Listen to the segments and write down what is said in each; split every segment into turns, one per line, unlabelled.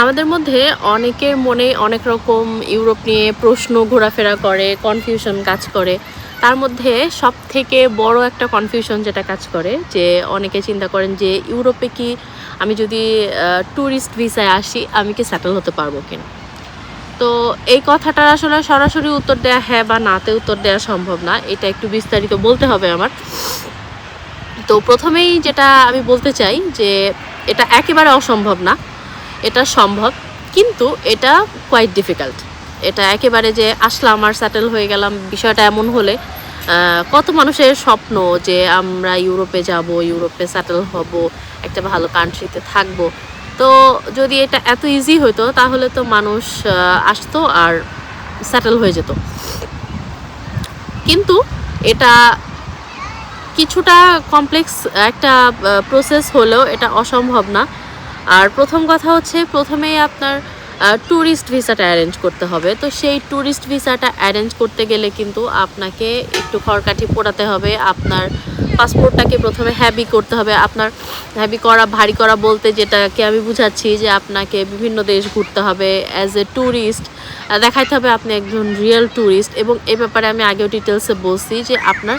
আমাদের মধ্যে অনেকের মনে অনেক রকম ইউরোপ নিয়ে প্রশ্ন ঘোরাফেরা করে কনফিউশন কাজ করে। তার মধ্যে সব থেকে বড় একটা কনফিউশন যেটা কাজ করে, যে অনেকে চিন্তা করেন যে ইউরোপে কি আমি যদি ট্যুরিস্ট ভিসায় আসি, আমি কি সেটেল হতে পারব কিনা? তো এই কথাটার আসলে সরাসরি উত্তর দেওয়া হ্যাঁ বা নাতে উত্তর দেওয়া সম্ভব না, এটা একটু বিস্তারিত বলতে হবে আমার। তো প্রথমেই যেটা আমি বলতে চাই, যে এটা একেবারে অসম্ভব না। এটা সম্ভব, কিন্তু এটা কোয়াইট ডিফিকাল্ট এটা একেবারে যে আসলাম আর সেটেল হয়ে গেলাম, বিষয়টা এমন হলে কত মানুষের স্বপ্ন যে আমরা ইউরোপে যাব, ইউরোপে সেটেল হব, একটা ভালো কান্ট্রিতে থাকব। তো যদি এটা এত ইজি হতো তাহলে তো মানুষ আসতো আর সেটেল হয়ে যেত। কিন্তু এটা কিছুটা কমপ্লেক্স একটা প্রসেস হলেও এটা অসম্ভব না। আর প্রথম কথা হচ্ছে প্রথমেই আপনার ট্যুরিস্ট ভিসাটা অ্যারেঞ্জ করতে হবে। তো সেই ট্যুরিস্ট ভিসাটা অ্যারেঞ্জ করতে গেলে কিন্তু আপনাকে একটু খড়কাঠি পোড়াতে হবে। আপনার পাসপোর্টটাকে প্রথমে হ্যাবি করতে হবে। আপনার হ্যাবি করা, ভারী করা বলতে যেটাকে আমি বুঝাচ্ছি যে আপনাকে বিভিন্ন দেশ ঘুরতে হবে অ্যাজ এ ট্যুরিস্ট দেখাইতে হবে আপনি একজন রিয়েল ট্যুরিস্ট এবং এ ব্যাপারে আমি আগেও ডিটেলসে বলছি যে আপনার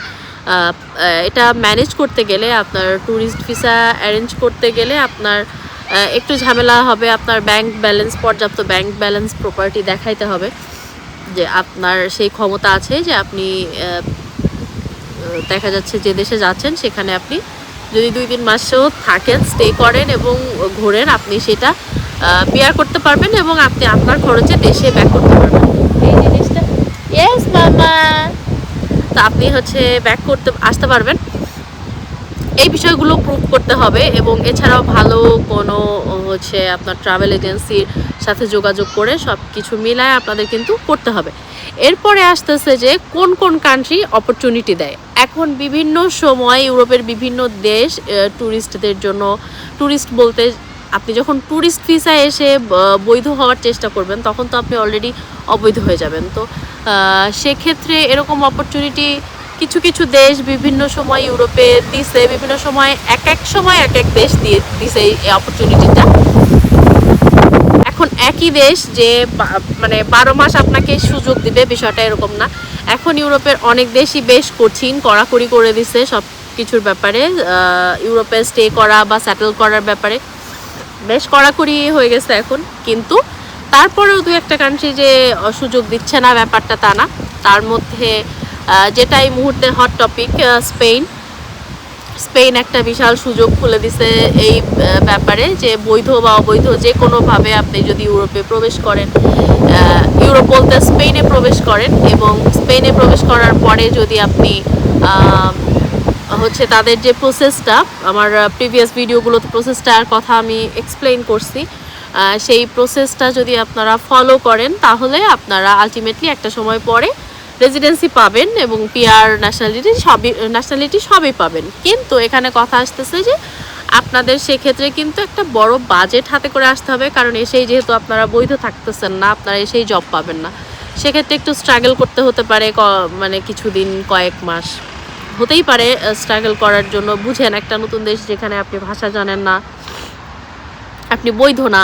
এটা ম্যানেজ করতে গেলে, আপনার ট্যুরিস্ট ভিসা অ্যারেঞ্জ করতে গেলে আপনার একটু ঝামেলা হবে, আপনার ব্যাংক ব্যালেন্স পর্যাপ্ত ব্যাংক ব্যালেন্স প্রপার্টি দেখাইতে হবে যে আপনার সেই ক্ষমতা আছে যে আপনি দেখা যাচ্ছে যে দেশে যাচ্ছেন, সেখানে আপনি যদি দুই তিন মাসেও থাকেন স্টে করেন এবং ঘোরেন, আপনি সেটা বিয়ার করতে পারবেন এবং আপনি আপনার খরচে দেশে ব্যাক করতে পারবেন। এই জিনিসটা ইয়েস মামা। তো আপনি হচ্ছে ব্যাক করতে, আসতে পারবেন। এই বিষয়গুলো প্রুভ করতে হবে এবং এছাড়াও ভালো কোনো হচ্ছে আপনার ট্রাভেল এজেন্সির সাথে যোগাযোগ করে সব কিছু মিলায় আপনাদের কিন্তু করতে হবে। এরপরে আসতেছে যে কোন কোন কান্ট্রি অপরচুনিটি দেয়? এখন বিভিন্ন সময় ইউরোপের বিভিন্ন দেশ ট্যুরিস্টদের জন্য ট্যুরিস্ট বলতে আপনি যখন ট্যুরিস্ট ভিসা এসে বৈধ হওয়ার চেষ্টা করবেন, তখন তো আপনি অলরেডি অবৈধ হয়ে যাবেন। তো সেক্ষেত্রে এরকম অপরচুনিটি কিছু কিছু দেশ বিভিন্ন সময় ইউরোপে দিছে, বিভিন্ন সময় এক এক সময় এক এক দেশ দিয়ে দিছে এই অপরচুনিটিটা এখন একই দেশ যে মানে বারো মাস আপনাকে সুযোগ দিবে, বিষয়টা এরকম না। এখন ইউরোপের অনেক দেশই বেশ কঠিন, কড়াকড়ি করে দিছে সব কিছুর ব্যাপারে ইউরোপে স্টে করা বা সেটেল করার ব্যাপারে বেশ কড়াকড়ি হয়ে গেছে এখন। কিন্তু তারপরেও দু একটা কান্ট্রি যে সুযোগ দিচ্ছে না ব্যাপারটা তা না। তার মধ্যে যেটা এই মুহূর্তে হট টপিক স্পেন স্পেন একটা বিশাল সুযোগ খুলে দিছে এই ব্যাপারে যে বৈধ বা অবৈধ যে কোনোভাবে আপনি যদি ইউরোপে প্রবেশ করেন ইউরোপ বলতে স্পেনে প্রবেশ করেন এবং স্পেনে প্রবেশ করার পরে যদি আপনি হচ্ছে তাদের যে প্রসেসটা আমার প্রিভিয়াস ভিডিওগুলোতে প্রসেসটার কথা আমি এক্সপ্লেন করছি সেই প্রসেসটা যদি আপনারা ফলো করেন তাহলে আপনারা আলটিমেটলি একটা সময় পরে রেজিডেন্সি পাবেন এবং পিআর ন্যাশনালিটি সবই ন্যাশনালিটি সবই পাবেন। কিন্তু এখানে কথা আসতেছে যে আপনাদের সেক্ষেত্রে কিন্তু একটা বড় বাজেট হাতে করে আসতে হবে, কারণ এসেই যেহেতু আপনারা বৈধ থাকতেছেন না, আপনারা এসেই জব পাবেন না। সেক্ষেত্রে একটু স্ট্রাগল করতে হতে পারে মানে কিছুদিন, কয়েক মাস। হতেই পারে স্ট্রাগল করার জন্য। বুঝেন, একটা নতুন দেশ যেখানে আপনি ভাষা জানেন না, আপনি বৈধ না।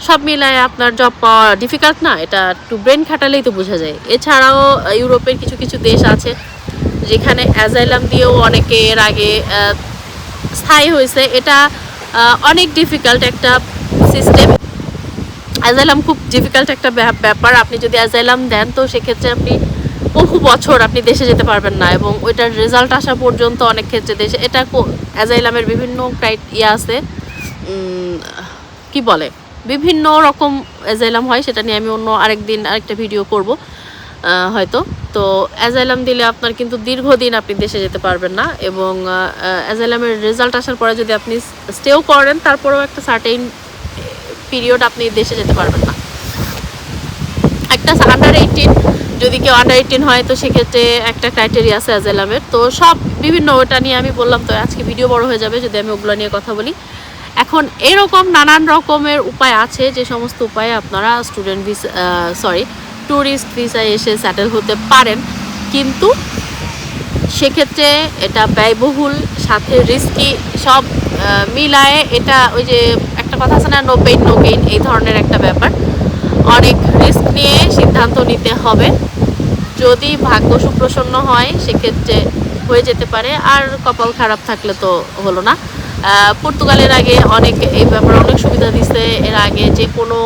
সব মিলায় আপনার জব পাওয়া ডিফিকাল্ট না? এটা একটু ব্রেন খাটালেই তো বোঝা যায়। এছাড়াও ইউরোপের কিছু কিছু দেশ আছে যেখানে অ্যাজাইলাম দিয়েও অনেকে এর আগে স্থায়ী হয়েছে। এটা অনেক ডিফিকাল্ট একটা সিস্টেম অ্যাজাইলাম খুব ডিফিকাল্ট একটা ব্যাপ- ব্যাপার। আপনি যদি অ্যাজাইলাম দেন, তো সেক্ষেত্রে আপনি বহু বছর আপনি দেশে যেতে পারবেন না এবং ওইটার রেজাল্ট আসা পর্যন্ত অনেক ক্ষেত্রে দেশে এটা অ্যাজাইলামের বিভিন্ন ক্রাইট ইয়ে আছে কি বলে? বিভিন্ন রকম অ্যাজাইলাম হয়, সেটা নিয়ে আমি অন্য আরেকদিন আরেকটা ভিডিও করব হয়তো। তো অ্যাজাইলাম দিলে আপনার কিন্তু দীর্ঘদিন আপনি দেশে যেতে পারবেন না এবং অ্যাজাইলামের রেজাল্ট আসার পরে যদি আপনি স্টেও করেন, তারপরেও একটা সার্টেইন পিরিয়ড আপনি দেশে যেতে পারবেন না। একটা আন্ডার এইটিন যদি কেউ আন্ডার এইটিন হয়, তো সেক্ষেত্রে একটা ক্রাইটেরিয়া আছে অ্যাজাইলামের। তো সব বিভিন্ন ওটা নিয়ে আমি বললাম, তো আজকে ভিডিও বড় হয়ে যাবে, যদি আমি ওগুলো নিয়ে কথা বলি। এখন এরকম নানান রকমের উপায় আছে, যে সমস্ত উপায়ে আপনারা স্টুডেন্ট ভিসা সরি ট্যুরিস্ট ভিসায় এসে স্যাটেল হতে পারেন। কিন্তু সেক্ষেত্রে এটা ব্যয়বহুল, সাথে রিস্কি সব মিলায়ে এটা ওই যে একটা কথা আছে না নো পেইন নো গেইন এই ধরনের একটা ব্যাপার। অনেক রিস্ক নিয়ে সিদ্ধান্ত নিতে হবে। যদি ভাগ্য সুপ্রসন্ন হয়, সেক্ষেত্রে হয়ে যেতে পারে। আর কপাল খারাপ থাকলে তো হলো না। পর্তুগালের আগে অনেক এই ব্যাপারে অনেক সুবিধা দিছে। এর আগে যে কোনো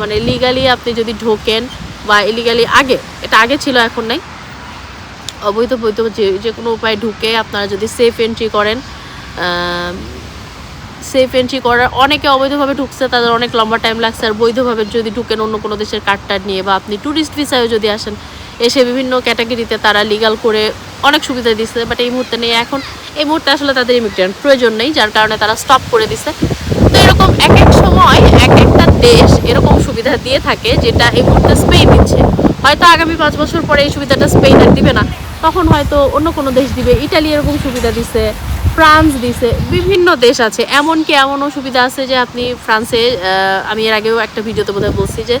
মানে লিগালি আপনি যদি ঢোকেন বা ইলিগালি আগে, এটা আগে ছিল, এখন নাই। অবৈধ বৈধ যে যে কোনো উপায়ে ঢুকে আপনারা যদি সেফ এন্ট্রি করেন সেফ এন্ট্রি করার, অনেকে অবৈধভাবে ঢুকছে, তাদের অনেক লম্বা টাইম লাগছে। আর বৈধভাবে যদি ঢুকেন অন্য কোনো দেশের কার্ড টার্ড নিয়ে বা আপনি ট্যুরিস্ট ভিসায় যদি আসেন, এসে বিভিন্ন ক্যাটাগরিতে তারা লিগাল করে অনেক সুবিধা দিচ্ছে বাট এই মুহূর্তে নেই। এখন এই মুহূর্তে আসলে তাদের ইমিগ্রেন্ট প্রয়োজন নেই, যার কারণে তারা স্টপ করে দিছে। তো এরকম এক এক সময়, এক একটা দেশ এরকম সুবিধা দিয়ে থাকে যেটা এই মুহূর্তে স্পেন দিচ্ছে। হয়তো আগামী পাঁচ বছর পরে এই সুবিধাটা স্পেন আর দিবে না। তখন হয়তো অন্য কোনো দেশ দিবে। ইটালি এরকম সুবিধা দিছে ফ্রান্স দিছে, বিভিন্ন দেশ আছে। এমনকি এমনও সুবিধা আছে যে আপনি ফ্রান্সে আমি এর আগেও একটা ভিডিওতে বোধহয় বলছি যে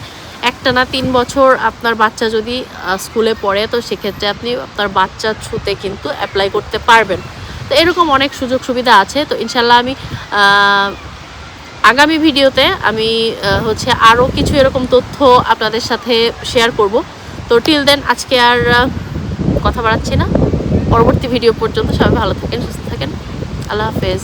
একটা না তিন বছর আপনার বাচ্চা যদি স্কুলে পড়ে, তো সেক্ষেত্রে আপনি আপনার বাচ্চা ছুতে কিন্তু অ্যাপ্লাই করতে পারবেন। তো এরকম অনেক সুযোগ সুবিধা আছে। তো ইনশাল্লাহ আমি আগামী ভিডিওতে আমি হচ্ছে আরও কিছু এরকম তথ্য আপনাদের সাথে শেয়ার করব। তো টিল দেন আজকে আর কথা বাড়াচ্ছি না। পরবর্তী ভিডিও পর্যন্ত সবাই ভালো থাকেন, সুস্থ থাকেন। আল্লাহ হাফেজ।